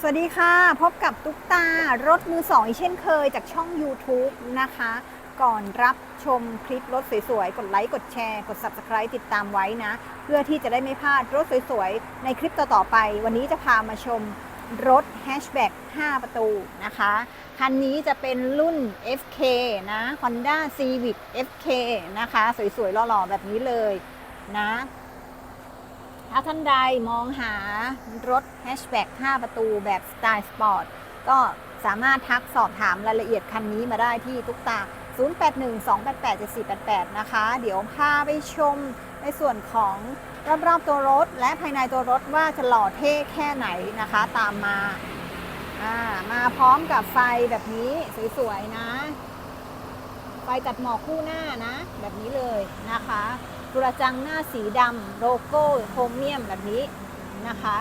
สวัสดีค่ะ พบกับตุ๊กตารถมือสองอีกเช่นเคยจากช่อง YouTube นะคะ ก่อนรับชมคลิปรถสวยๆ กดไลค์ กดแชร์ กด Subscribe ติดตามไว้นะ เพื่อที่จะได้ไม่พลาดรถสวยๆ ในคลิปต่อๆไป วันนี้จะพามาชมรถแฮชแบ็ก5 ประตูนะคะ คันนี้จะเป็นรุ่น FK นะ Honda Civic FK นะคะ สวยๆหล่อๆ แบบนี้เลยนะ ถ้าท่านใดมองหารถแฮชแบ็ก5 ประตูแบบสไตล์สปอร์ต ก็สามารถทักสอบถามรายละเอียดคันนี้มาได้ที่ตุกตา 0812887488 นะคะ เดี๋ยวพาไปชมในส่วนของรอบๆตัวรถ และภายในตัวรถว่าจะหล่อเท่แค่ไหนนะคะ ตามมาามาพร้อมกับไฟแบบนี้สวยๆนะ ไฟตัดหมอกคู่หน้านะ แบบนี้เลยนะคะกระจังหน้าสีดำโลโก้โครเมียมแบบนี้นะคะ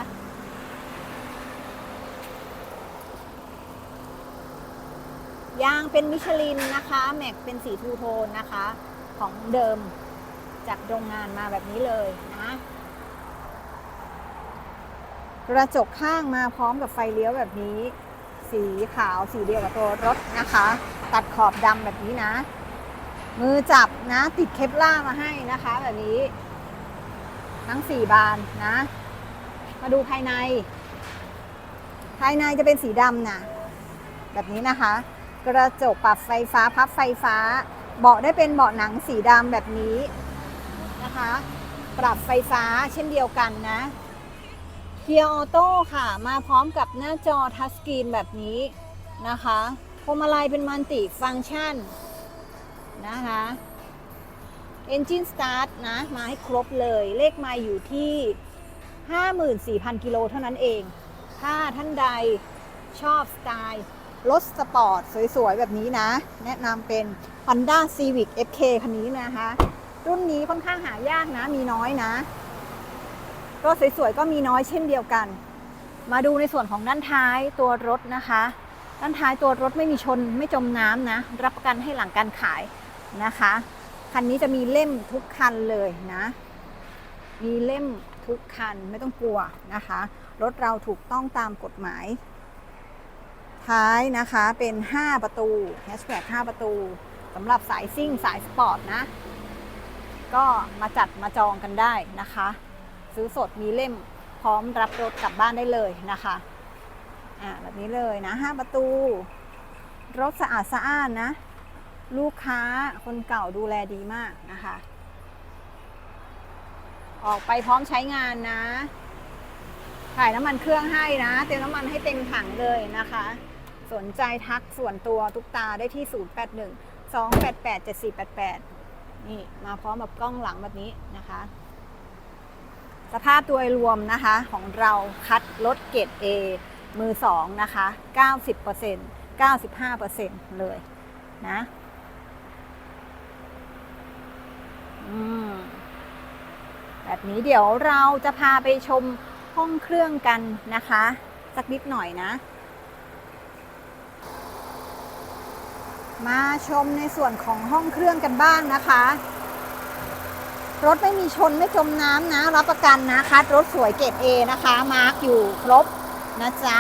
ยางเป็นมิชลินนะคะ แม็กเป็นสีทูโทนนะคะ ของเดิมจากโรงงานมาแบบนี้เลยนะกระจกข้างมาพร้อมกับไฟเลี้ยวแบบนี้ สีขาวสีเดียวกับตัวรถนะคะ ตัดขอบดำแบบนี้นะ มือจับนะ ติดเคปล่ามาให้นะคะ แบบนี้ ทั้ง 4 บานนะ มาดูภายใน ภายในจะเป็นสีดำนะแบบนี้นะคะ กระจกปรับไฟฟ้าพับไฟฟ้า เบาะได้เป็นเบาะหนังสีดำแบบนี้นะคะ ปรับไฟฟ้าเช่นเดียวกันนะเกียร์ออโต้ค่ะ มาพร้อมกับหน้าจอทัชสกรีนแบบนี้นะคะ พวงมาลัยเป็นมัลติฟังก์ชันนะคะ Engine Start นะ มาให้ครบเลย เลขไมาอยู่ที่ 54,000 กิโลเท่านั้นเอง ถ้าท่านใดชอบสไตล์รถสปอร์ตสวย ๆ แบบนี้นะ แนะนำเป็น Honda Civic FK คันนี้นะคะ รุ่นนี้ค่อนข้างหายากนะ มีน้อยนะรถสวย ๆ ก็มีน้อยเช่นเดียวกัน มาดูในส่วนของด้านท้ายตัวรถนะคะ ด้านท้ายตัวรถไม่มีชนไม่จมน้ำนะ รับประกันให้หลังการขายนะคะ คันนี้จะมีเล่มทุกคันเลยนะ มีเล่มทุกคันไม่ต้องกลัวนะคะ รถเราถูกต้องตามกฎหมาย ท้ายนะคะเป็น 5 ประตูแฮชแบ็ก5ประตูสำหรับสายซิ่งสายสปอร์ตนะ ก็มาจัดมาจองกันได้นะคะ ซื้อสดมีเล่มพร้อมรับรถกลับบ้านได้เลยนะคะ อ่าแบบนี้เลยนะห้าประตู รถสะอาดสะอ้านนะ ลูกค้าคนเก่าดูแลดีมากนะคะ ออกไปพร้อมใช้งานนะถ่ายน้ำมันเครื่องให้นะ เติมน้ำมันให้เต็มถังเลยนะคะ สนใจทักส่วนตัวตุกตาได้ที่ 081 288 7488 นี่มาพร้อมกับกล้องหลังแบบนี้นะคะ สภาพโดยรวมนะคะของเราคัดรถเกรด A มือสองนะคะ 90% 95%เลยนะแบบนี้เดี๋ยวเราจะพาไปชมห้องเครื่องกันนะคะ สักนิดหน่อยนะ มาชมในส่วนของห้องเครื่องกันบ้างนะคะ รถไม่มีชนไม่จมน้ำนะ รับประกันนะคัดรถสวยเกรด A นะคะ มาร์กอยู่ครบ นะจ๊ะ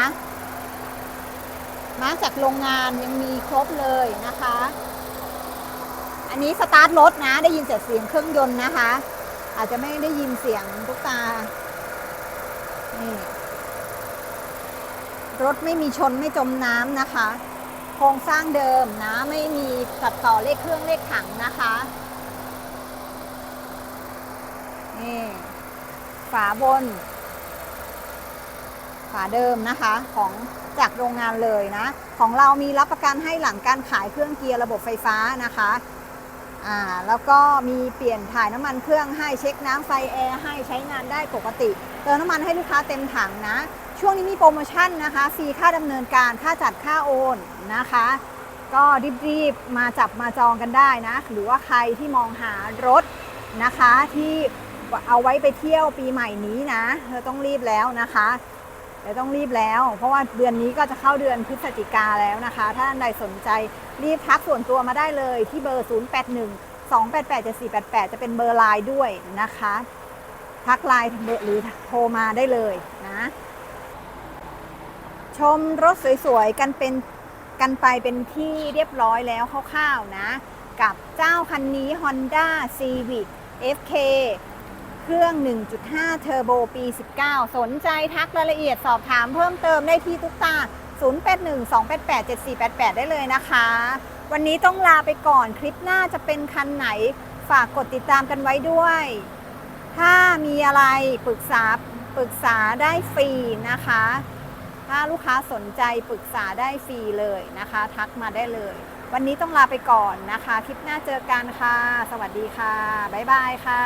มาจากโรงงานยังมีครบเลยนะคะ อันนี้สตาร์ทรถนะ ได้ยินแต่เสียงเครื่องยนต์นะคะ อาจจะไม่ได้ยินเสียงทุกตา นี่ รถไม่มีชนไม่จมน้ำนะคะ โครงสร้างเดิมนะ ไม่มีตัดต่อเลขเครื่องเลขถังนะคะ นี่ ฝาบน ฝาเดิมนะคะของจากโรงงานเลยนะ ของเรามีรับประกันให้หลังการขายเครื่องเกียร์ระบบไฟฟ้านะคะอ่าแล้วก็มีเปลี่ยนถ่ายน้ำมันเครื่องให้เช็คน้ำไฟแอร์ให้ใช้งานได้ปกติ เติมน้ำมันให้ลูกค้าเต็มถังนะ ช่วงนี้มีโปรโมชั่นนะคะฟรีค่าดำเนินการค่าจัดค่าโอนนะคะ ก็รีบๆมาจับมาจองกันได้นะ หรือว่าใครที่มองหารถนะคะที่เอาไว้ไปเที่ยวปีใหม่นี้นะเราต้องรีบแล้วนะคะ เราต้องรีบแล้ว เพราะว่าเดือนนี้ก็จะเข้าเดือนพฤศจิกาแล้วนะคะ ถ้าท่านใดสนใจรีบทักส่วนตัวมาได้เลยที่เบอร์ 081 288 7488 จะเป็นเบอร์ไลน์ด้วยนะคะ ทักไลน์หรือโทรมาได้เลยนะ ชมรถสวยๆ กันเป็นกันไปเป็นที่เรียบร้อยแล้วคร่าวๆนะ กับเจ้าคันนี้ Honda Civic FK เครื่อง 1.5 เทอร์โบปี 19 สนใจทักรายละเอียดสอบถามเพิ่มเติมได้ที่ทุกตา 0812887488 ได้เลยนะคะ วันนี้ต้องลาไปก่อนคลิปหน้าจะเป็นคันไหน ฝากกดติดตามกันไว้ด้วย ถ้ามีอะไรปรึกษาปรึกษาได้ฟรีนะคะ ถ้าลูกค้าสนใจปรึกษาได้ฟรีเลยนะคะ ทักมาได้เลย วันนี้ต้องลาไปก่อนนะคะ คลิปหน้าเจอกันค่ะ สวัสดีค่ะ บ๊ายบายค่ะ